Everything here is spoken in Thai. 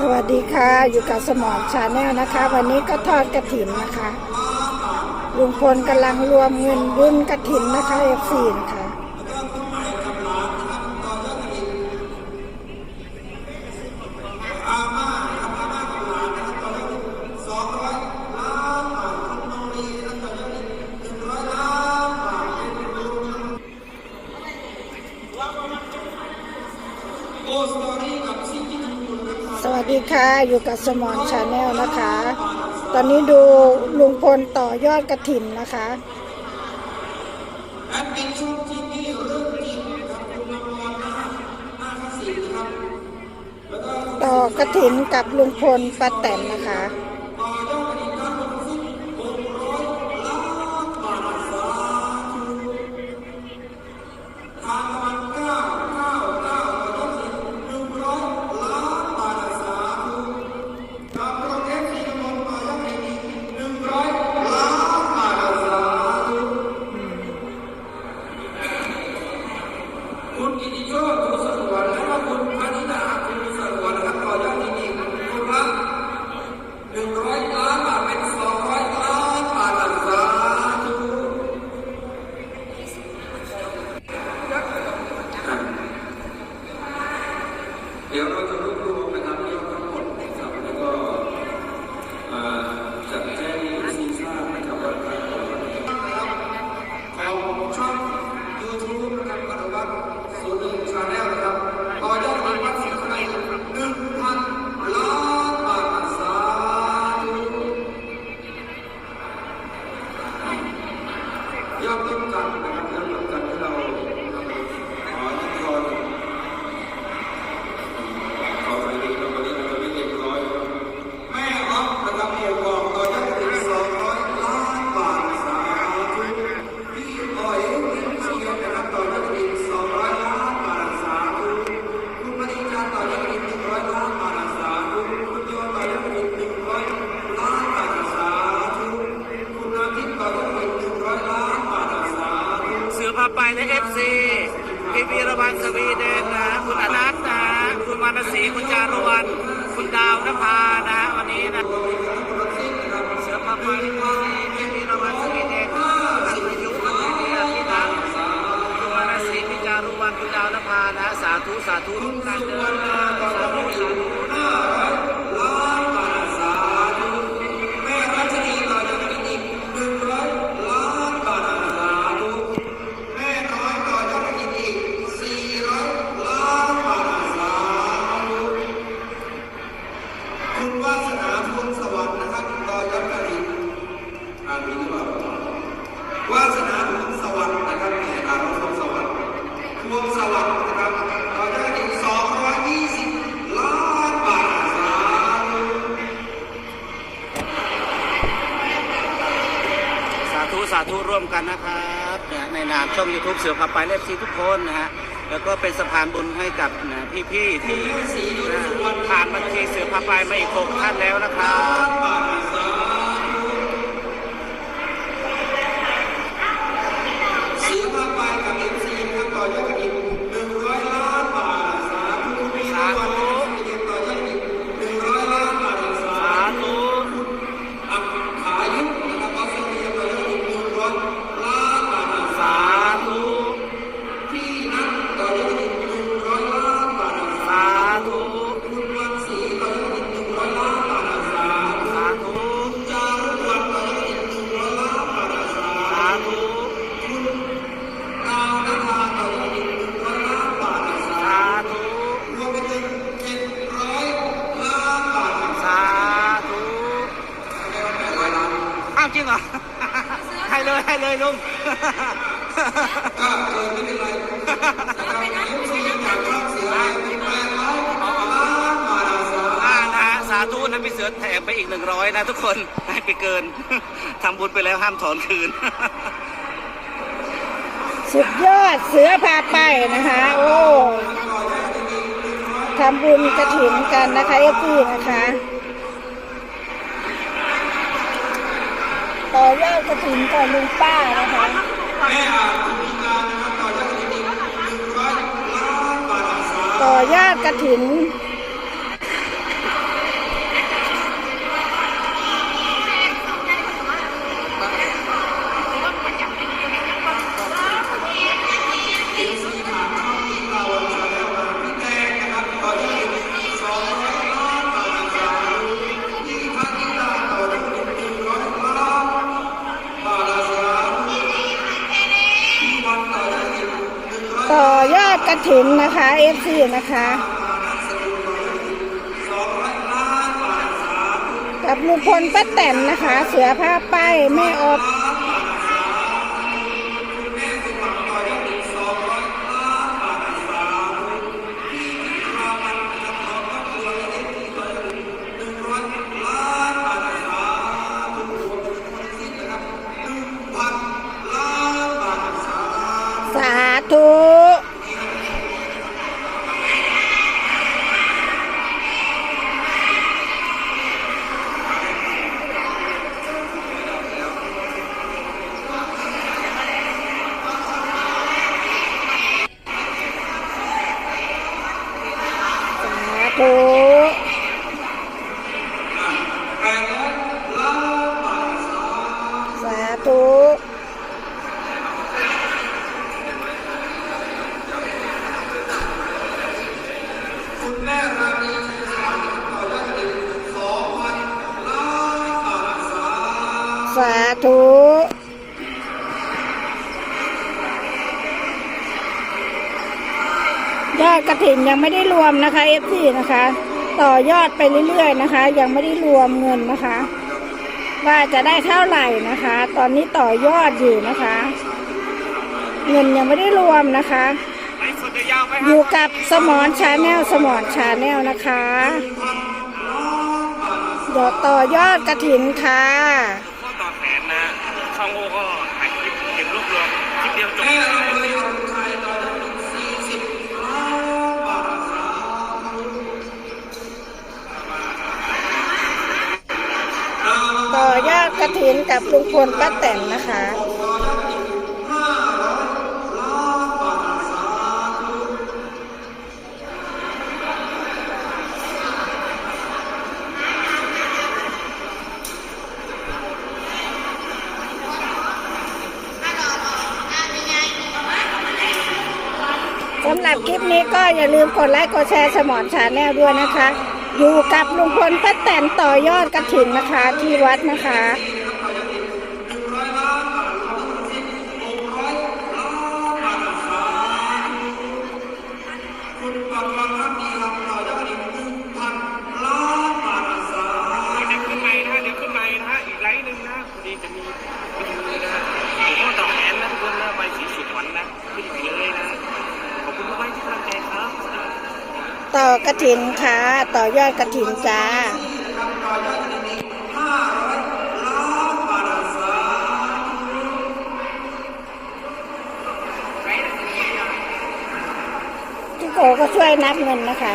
สวัสดีค่ะ อยู่กับสมองชาแนลนะคะ วันนี้ก็ทอดกระถินนะคะ ลุงพลกำลังรวมเงินรุ่นกระถินนะคะ F4 นะคะ ค่ะ อยู่กับสมอนชาแนลนะคะ ตอนนี้ดูลุงพลต่อยอดกระถินนะคะต่อกระถินกับลุงพลป้าแตนนะคะ Yo, yo, yo, yo. ไปในเอฟซีพี่พีรวันสวีเดนนะ คุณอนัทนะ คุณมารณศรีคุณจารวัน คุณดาวนภานะ วันนี้นะเสือพาไปในเอายุคุบีรรวันคุวนภานะ สาธุสาธุทุกท่านเด้อสาธุสาธุ่วมกันนะครับในนามช่อง YouTube เสือพาไปเลฟซีทุกคนนะฮะแล้วก็เป็นสะพานบุญให้กับนะพี่ๆที่ผ่านบัญชีเสือพาไปมาอีกหกท่านแล้วนะครับ จริงเหรอให้เลยให้เลยลุงก็เกิดไม่เป็นไรสาธุนะพี่เสือแถมไปอีกหนึ่งร้อยนะทุกคนให้ไปเกินทำบุญไปแล้วห้ามถอนคืน สุดยอดเสือพาไปนะคะ โอ้ทำบุญกระถิ่นกันนะคะเอฟซีนะคะ ต่อยอดกระถิ่นของลุงป้านะคะต่อยอดกระถิ่น ต่อยอดกระถินนะคะเอฟซีนะคะกับลุงพลป้าแตนนะคะ เสือผ้าป้ายแม่ออบ ยอดกระถินยังไม่ได้รวมนะคะ f อนะคะ ต่อยอดไปเรื่อยๆนะคะ ยังไม่ได้รวมเงินนะคะ ว่าจะได้เท่าไหร่นะคะ ตอนนี้ต่อยอดอยู่นะคะ เงินยังไม่ได้รวมนะคะอยู่กับสมอนชาแนลสมอนชาแนลนะคะเดี๋ยวต่อยอดกระถินค่ะข้อต่อแขนนะช่องโอก็ ระถินกับลุงพลป้าแตนนะคะสำหรับคลิปนี้ก็อย่าลืมกดไลค์กดแชร์สมอนชาแนลด้วยนะคะ อยู่กับลุงพลป้าแตนต่อยอดกระถินนะคะที่วัดนะคะ ถินค่ะ ต่อยอดกระถินจ้าพี่โกก็ช่วยนับเงินนะคะ